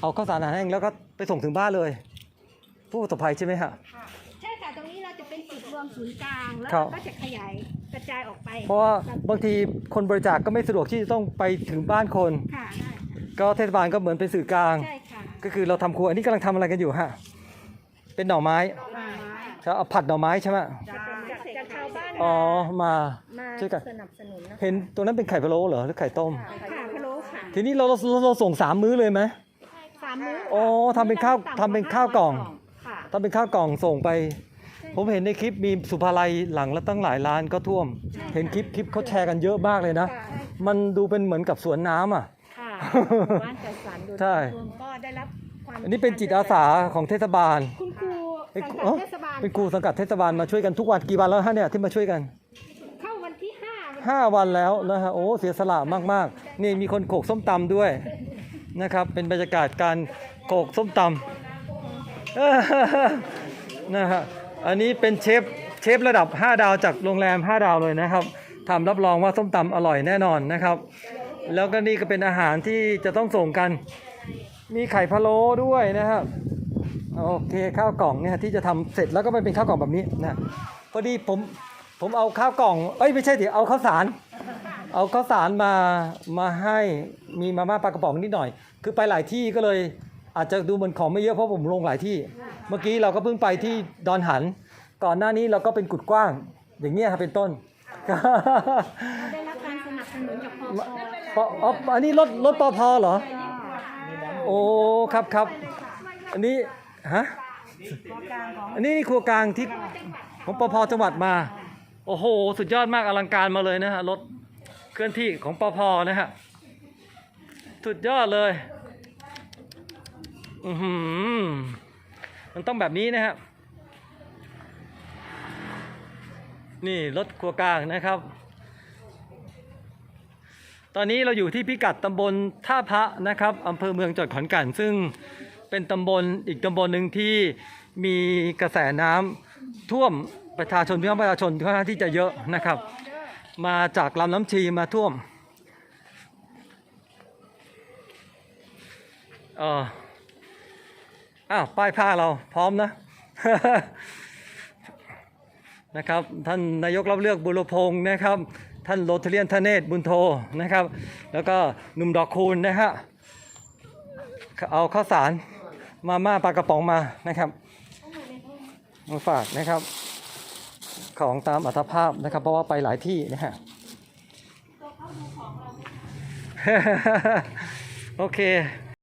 เอาข้าวสารอาหารแห้งแล้วก็ไปส่งถึงบ้านเลย ผู้ประสบภัยใช่ไหมฮะ ค่ะใช่ค่ะตรงนี้เราจะเป็นจุดรวมศูนย์กลางแล้วครัเราบก็จะขยายกระจายออกไปเพราะว่าบางทีคนบริจาคก็ไม่สะดวกที่จะต้องไปถึงบ้านคน ค่ะได้ค่ะก็เทศบาลก็เหมือนเป็นสื่อกลาง ใช่ค่ะก็คือเราทำครัวอันนี้กำลังทำอะไรกันอยู่ฮะ เป็นหน่อไม้มาจะเอาผัดหน่อไม้ใช่ไหมจะเป็นจากจากชาวบ้านอ๋อมา มาช่วยกัน สนับสนุนนะคะเห็นตัวนั้นเป็นไข่พะโล้เหรอหรือไข่ต้ม ค่ะพะโล้ค่ะ ทีนี้เราเราเราเราส่งสามมื้อเลยไหม สามมื้ออ๋อทำเป็นข้าวทำเป็นข้าวกล่อง ค่ะทำเป็นข้าวกล่องส่งไป ผมเห็นในคลิปมีสุภาลัยหลังละตั้งหลายล้านก็ท่วม เห็นคลิปคลิปเขาแชร์กันเยอะมากเลยนะ มันดูเป็นเหมือนกับสวนน้ำอะ ค่ะบ้านจัดสรรโดยใช่ รวมก็ได้รับความอันนี้เป็นจิตอาสาของเทศบาลคุณครูเป็นสังครูกัดเทศบาลเป็นครูสังกัดเทศบาลมาช่วยกันทุกวันกี่วันแล้วฮะเนี่ยที่มาช่วยกัน 5 วันแล้วนะฮะโอ้เสียสละมากๆ นี่มีคนโขกส้มตำด้วยนะครับ เป็นบรรยากาศการโขกส้มตำนะฮะอันนี้เป็นเชฟเชฟระดับ 5 ดาวจากโรงแรม 5 ดาวเลยนะครับทำรับรองว่าส้มตำอร่อยแน่นอนนะครับ แล้วก็นี่ก็เป็นอาหารที่จะต้องส่งกัน มีไข่พะโล้ด้วยนะครับโอเคข้าวกล่องเนี่ยที่จะทำเสร็จแล้วก็มัเป็นข้าวกล่องแบบนี้นะพอดีผม ผมเอาข้าวกล่อง เอ้ยไม่ใช่ดิเอาข้าวสาร เอาข้าวสารมามาให้มีมาม่าปลากระป๋องนิดหน่อย คือไปหลายที่ก็เลยอาจจะดูเหมือนของไม่เยอะเพราะผมลงหลายที่ เมื่อกี้เราก็เพิ่งไปที่ดอนหัน ก่อนหน้านี้เราก็เป็นกุดกว้าง อย่างเงี้ยครับเป็นต้นได้รับการสนับสนุนจากพอปอ๋ออันนี้รถรถปอพอเหรอ โอ้ครับครับอันนี้ฮะอันนี้นี่ครัวกลางที่ของปอพจังหวัดมา โอ้โห สุดยอดมากอลังการมาเลยนะฮะรถเคลื่อนที่ของปอพนะฮะสุดยอดเลย อือมันต้องแบบนี้นะฮะนี่รถครัวกลางนะครับ ตอนนี้เราอยู่ที่พิกัดตำบลท่าพระนะครับอำเภอเมืองจังหวัดขอนแก่นซึ่งเป็นตำบลอีกตำบลหนึ่งที่มีกระแสน้ำ ท่วมประชาชนพี่น้องประชาชนค่อนข้างที่จะเยอะนะครับ มาจากลำน้ำชีมาท่วมเอออ้าวป้ายผ้าเราพร้อมนะนะครับ ท่านนายกรับเลือกบุรพงศ์นะครับ ท่านโรทเลียนทเนศบุญโทนะครับ แล้วก็หนุ่มดอกคูณนะฮะเอาข้าวสารมาม่าปลากระป๋องมานะครับ มาฝากนะครับ ของตามอัตภาพนะครับ เพราะว่าไปหลายที่นะฮะโอเค